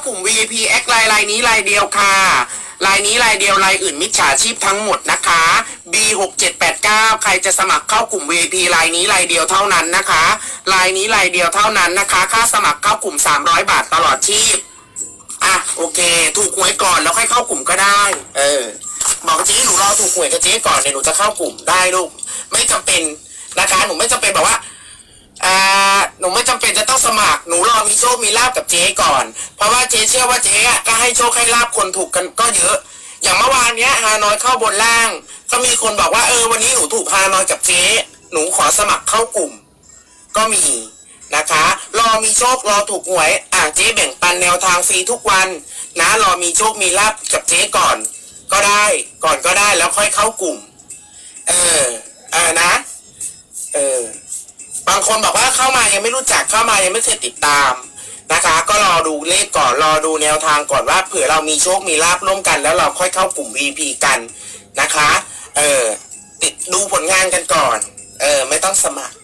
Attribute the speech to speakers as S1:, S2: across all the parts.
S1: ากลุ่ม VIP แอคไลน์ไลน์นี้ไลน์เดียวค่ะไลน์นี้ไลน์เดียวไลน์อื่นมิจฉาชีพทั้งหมดนะคะ B6789 ใครจะสมัครเข้ากลุ่ม VIP ไลน์นี้ไลน์เดียวเท่านั้นนะคะไลน์นี้ไลน์เดียวเท่านั้นนะคะ ค่าสมัครเข้ากลุ่ม 300 บาทตลอดชีพอะโอเค ถูกหวยก่อนแล้วค่อยเข้ากลุ่มก็ได้ เออบอกจีหนูรอถูกหวยกับจ๊ก่อนเดี๋ยวหนูจะเข้ากลุ่มได้ลูกไม่จำเป็นนะคะหนูไม่จำเป็นแบบว่าอ่าหนูไม่จำเป็นจะต หนูรอมีโชคมีลาบกับเจ๊ก่อน เพราะว่าเจ๊เชื่อว่าเจ๊อะก็ให้โชคให้ลาบคนถูกกันก็เยอะ อย่างเมื่อวานเนี้ยฮานอยเข้าบนล่าง ก็มีคนบอกว่าเออวันนี้หนูถูกฮานอยกับเจ๊หนูขอสมัครเข้ากลุ่ม ก็มีนะคะ รอมีโชครอถูกหวยอ่าเจ๊แบ่งปันแนวทางฟรีทุกวัน นะรอมีโชคมีลาบกับเจ๊ก่อน ก็ได้ก่อนก็ได้แล้วค่อยเข้ากลุ่ม เอออ่านะ เออ บางคนบอกว่าเข้ามายังไม่รู้จักเข้ามายังไม่เคยติดตามนะคะ ก็รอดูเลขก่อนรอดูแนวทางก่อนว่าเผื่อเรามีโชคมีลาบร่วมกัน แล้วเราค่อยเข้ากลุ่ม VP กันนะคะ เออติดดูผลงานกันก่อน เออไม่ต้องสมัคร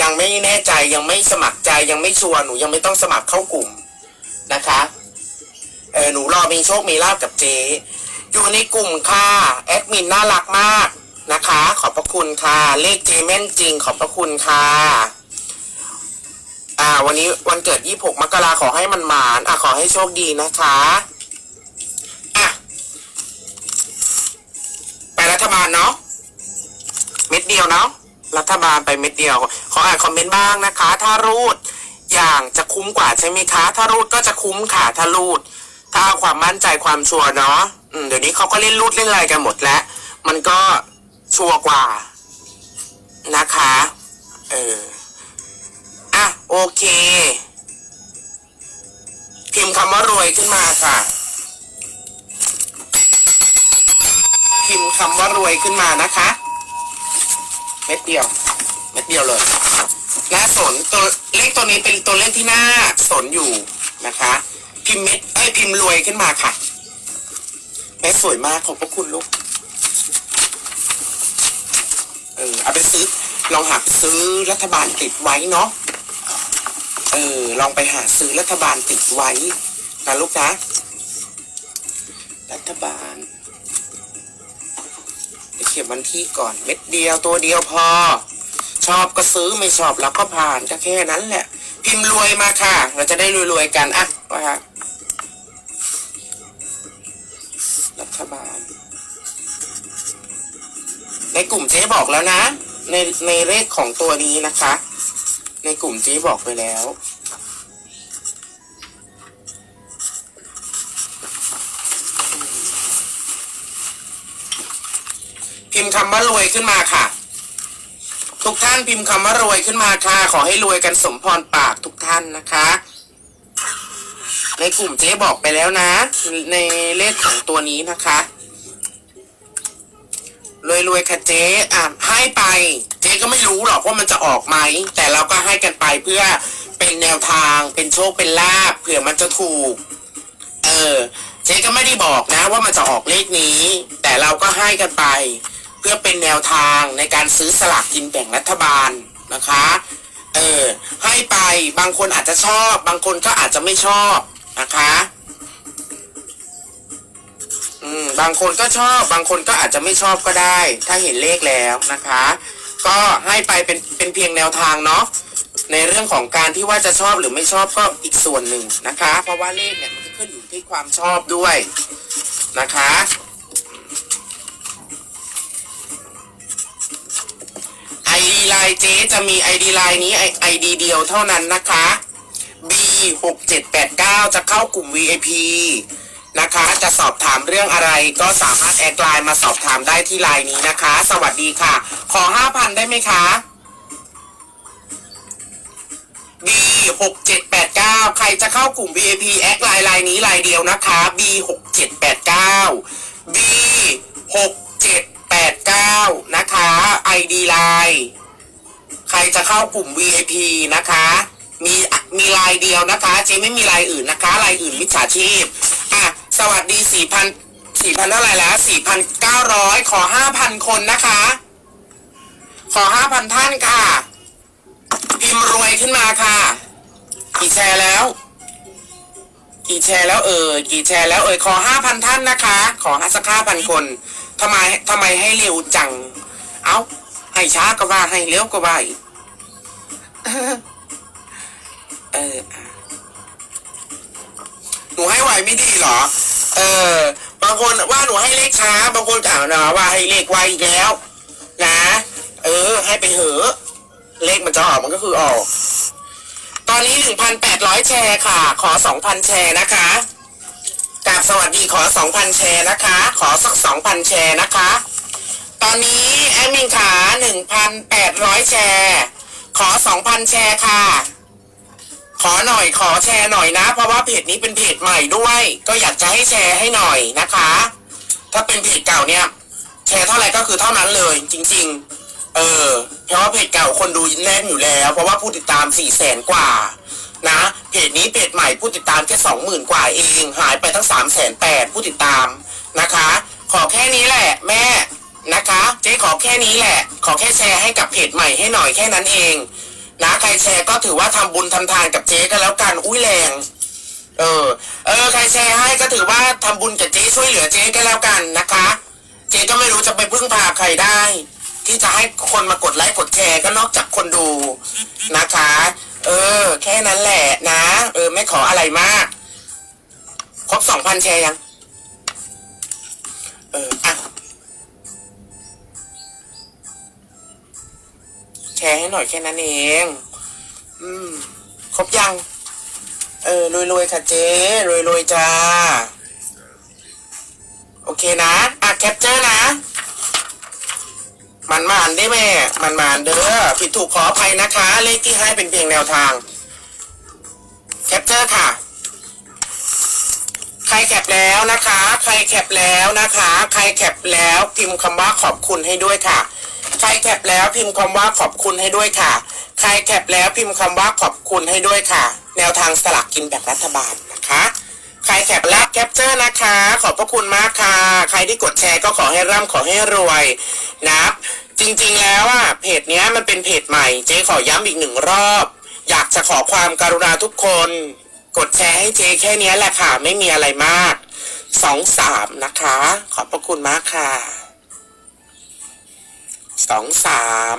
S1: ยังไม่แน่ใจยังไม่สมัครใจยังไม่ชัวร์หนูยังไม่ต้องสมัครเข้ากลุ่มนะคะเออหนูรอมีโชคมีลาบกับเจ๊อยู่ในกลุ่มค่ะแอดมินน่ารักมาก นะคะ ขอบพระคุณค่ะ เลขเจแม่นจริง ขอบพระคุณค่ะ อ่า วันนี้วันเกิด 26 มกราขอให้มันหมาน อะ ขอให้โชคดีนะคะ อะ ไปรัฐบาลเนาะ เม็ดเดียวเนาะ รัฐบาลไปเม็ดเดียว ขออ่านคอมเมนต์บ้างนะคะ ถ้ารูด อย่างจะคุ้มกว่าใช่ไหมคะ ถ้ารูดก็จะคุ้มค่ะ ถ้ารูด ถ้าเอาความมั่นใจความชัวร์เนาะอืมเดี๋ยวนี้เขาก็เล่นรูดเล่นอะไรกันหมดแล้ว มันก็ ชัวร์กว่า นะคะ เออ อะ โอเค พิมพ์คำว่ารวยขึ้นมาค่ะ พิมพ์คำว่ารวยขึ้นมานะคะ เม็ดเดียว เม็ดเดียวเลยน้าสนตัวเลขตัวนี้เป็นตัวเลขที่หน้าสนอยู่นะคะ พิมพ์เม็ดเอ้ยพิมพ์รวยขึ้นมาค่ะแม่สวยมากขอบพระคุณลูก เออเอาไปซื้อลองหาซื้อรัฐบาลติดไว้เนาะเออลองไปหาซื้อรัฐบาลติดไว้นะลูกนะ รัฐบาลเดี๋ยวเขียนวันที่ก่อนเม็ดเดียวตัวเดียวพอ ชอบก็ซื้อไม่ชอบแล้วก็ผ่านก็แค่นั้นแหละ พิมพ์รวยมาค่ะ เราจะได้รวยๆกันอะว่าฮะรัฐบาล ในกลุ่มเจ๊บอกแล้วนะ ในในเลขของตัวนี้นะคะ ในกลุ่มเจ๊บอกไปแล้วพิมพ์คำว่ารวยขึ้นมาค่ะ ทุกท่านพิมพ์คำว่ารวยขึ้นมาค่ะ ขอให้รวยกันสมพรปากทุกท่านนะคะ ในกลุ่มเจ๊บอกไปแล้วนะ ในเลขของตัวนี้นะคะ รวยรวยค่ะเจ๊อะให้ไป เจ๊ก็ไม่รู้หรอกว่ามันจะออกไหม แต่เราก็ให้กันไปเพื่อเป็นแนวทางเป็นโชคเป็นลาบเผื่อมันจะถูก เออ เจ๊ก็ไม่ได้บอกนะว่ามันจะออกเลขนี้ แต่เราก็ให้กันไป เพื่อเป็นแนวทางในการซื้อสลากกินแบ่งรัฐบาลนะคะ เออ ให้ไปบางคนอาจจะชอบ บางคนก็อาจจะไม่ชอบนะคะ อืมบางคนก็ชอบบางคนก็อาจจะไม่ชอบก็ได้ ถ้าเห็นเลขแล้วนะคะ ก็ให้ไปเป็นเป็นเพียงแนวทางเนาะในเรื่องของการที่ว่าจะชอบหรือไม่ชอบก็อีกส่วนหนึ่งนะคะ เพราะว่าเลขเนี่ยมันก็ขึ้นอยู่ที่ความชอบด้วยนะคะไอดีไลน์เจ๊จะมีไอดีไลน์นี้ไอดีเดียวเท่านั้นนะคะ B 6 7 8 9จะเข้ากลุ่ม VIP นะคะ จะสอบถามเรื่องอะไรก็สามารถแอดไลน์มาสอบถามได้ที่ไลน์นี้นะคะ สวัสดีค่ะ ขอ5,000ได้ไหมคะ B 6 7 8 9ใครจะเข้ากลุ่ม VIP แอดไลน์ไลน์นี้ไลน์เดียวนะคะ B 6 7 8 9 B 6 7 8 9นะคะ ID ไลน์ใครจะเข้ากลุ่ม VIP นะคะมีมีลายเดียวนะคะ เจ๊ไม่มีลายอื่นนะคะลายอื่นมิจฉาชีพอะ สวัสดีสี่พันสี่พันเท่าไหร่แล้วสี่พันเก้าร้อยขอห้าพันคนนะคะ ขอห้าพันท่านค่ะ พิมพ์รวยขึ้นมาค่ะ กี่แชร์แล้ว กี่แชร์แล้วเอ่ยกี่แชร์แล้วเอ่ยขอห้าพันท่านนะคะ ขอสักห้าพันคนทำไมทำไมให้เร็วจัง เอ้าให้ช้าก็ว่าให้เร็วก็ว่าอีกเออ หนูให้ไหวไม่ดีเหรอ เออ บางคนว่าหนูให้เลขช้า บางคนกล่าวนะว่าให้เลขไวอีกแล้ว นะ เออ ให้ไปเหอะ เลขมันจะออกมันก็คือออก ตอนนี้1,800แปดร้อยแชร์ค่ะ ขอ2,000แชร์นะคะกราบสวัสดีขอ2,000แชร์นะคะ ขอสัก2,000แชร์นะคะ ตอนนี้แอดมินขา1,800แปดร้อยแชร์ ขอ2,000แชร์ค่ะ อหน่อยขอแชร์หน่อยนะ เพราะว่าเพจนี้เป็นเพจใหม่ด้วย ก็อยากจะให้แชร์ให้หน่อยนะคะ ถ้าเป็นเพจเก่าเนี่ย แชร์เท่าไหร่ก็คือเท่านั้นเลย จริง ๆ เออเพราะว่าเพจเก่าคนดูแน่นอยู่แล้ว เพราะว่าผู้ติดตาม4ี่แสนกว่า นะเพจนี้เพจใหม่ผู้ติดตามแค่สองหมื่นกว่าเองหายไปทั้งสามแสนแปดผู้ติดตามนะคะ ขอแค่นี้แหละ แม่นะคะ เจ๊ขอแค่นี้แหละ ขอแค่แชร์ให้กับเพจใหม่ให้หน่อยแค่นั้นเอง นะใครแชร์ก็ถือว่าทำบุญทำทานกับเจ๊ก็แล้วกันอุ้ยแรง เออ เออ ใครแชร์ให้ก็ถือว่าทำบุญกับเจ๊ช่วยเหลือเจ๊ก็แล้วกันนะคะ เจ๊ก็ไม่รู้จะไปพึ่งพาใครได้ ที่จะให้คนมากดไลค์กดแชร์ก็นอกจากคนดูนะคะ เออ แค่นั้นแหละนะ เออ ไม่ขออะไรมาก ครบสองพันแชร์ยัง เอออะ แชร์ให้หน่อยแค่นั้นเอง อืม ครบยัง เออรวยๆค่ะเจ๊รวยๆจ้า โอเคนะ อะแคปเจอร์นะ มันมานได้แม่ มันมานเด้อ ผิดถูกขออภัยนะคะ เลขที่ให้เป็นเพียงแนวทาง แคปเจอร์ค่ะใครแคปแล้วนะคะ ใครแคปแล้วนะคะ ใครแคปแล้วพิมพ์คำว่าขอบคุณให้ด้วยค่ะ ใครแคปแล้วพิมพ์คำว่าขอบคุณให้ด้วยค่ะ ใครแคปแล้วพิมพ์คำว่าขอบคุณให้ด้วยค่ะ แนวทางสลากกินแบ่งรัฐบาลนะคะ ใครแคปแล้วแคปเจอร์นะคะ ขอบพระคุณมากค่ะ ใครที่กดแชร์ก็ขอให้ร่ำขอให้รวยนะจริงๆแล้วอะเพจเนี้ยมันเป็นเพจใหม่ เจ๊ขอย้ำอีกหนึ่งรอบ อยากจะขอความกรุณาทุกคน กดแชร์ให้เจ๊แค่เนี้ยแหละค่ะ ไม่มีอะไรมากสองสามนะคะ ขอบพระคุณมากค่ะ สองสาม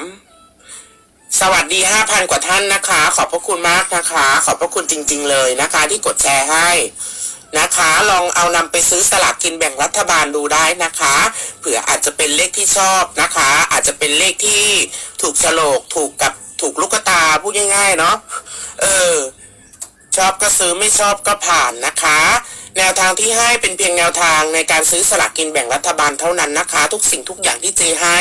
S1: สวัสดีห้าพันกว่าท่านนะคะ ขอบพระคุณมากนะคะ ขอบพระคุณจริง ๆ เลยนะคะ ที่กดแชร์ให้นะคะ ลองเอานำไปซื้อสลากกินแบ่งรัฐบาลดูได้นะคะเผื่ออาจจะเป็นเลขที่ชอบนะคะ อาจจะเป็นเลขที่ถูกโฉลกถูกกับถูกลูกตาพูดง่ายๆเนาะเออ ชอบก็ซื้อไม่ชอบก็ผ่านนะคะ แนวทางที่ให้เป็นเพียงแนวทางในการซื้อสลากกินแบ่งรัฐบาลเท่านั้นนะคะ ทุกสิ่งทุกอย่างที่เจให้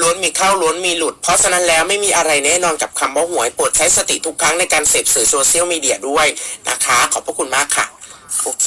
S1: ล้วนมีเข้าล้วนมีหลุด เพราะฉะนั้นแล้วไม่มีอะไรแน่นอนกับคำว่าหวยโปรดใช้สติทุกครั้งในการเสพสื่อโซเชียลมีเดียด้วยนะคะ ขอบพระคุณมากค่ะ โอเค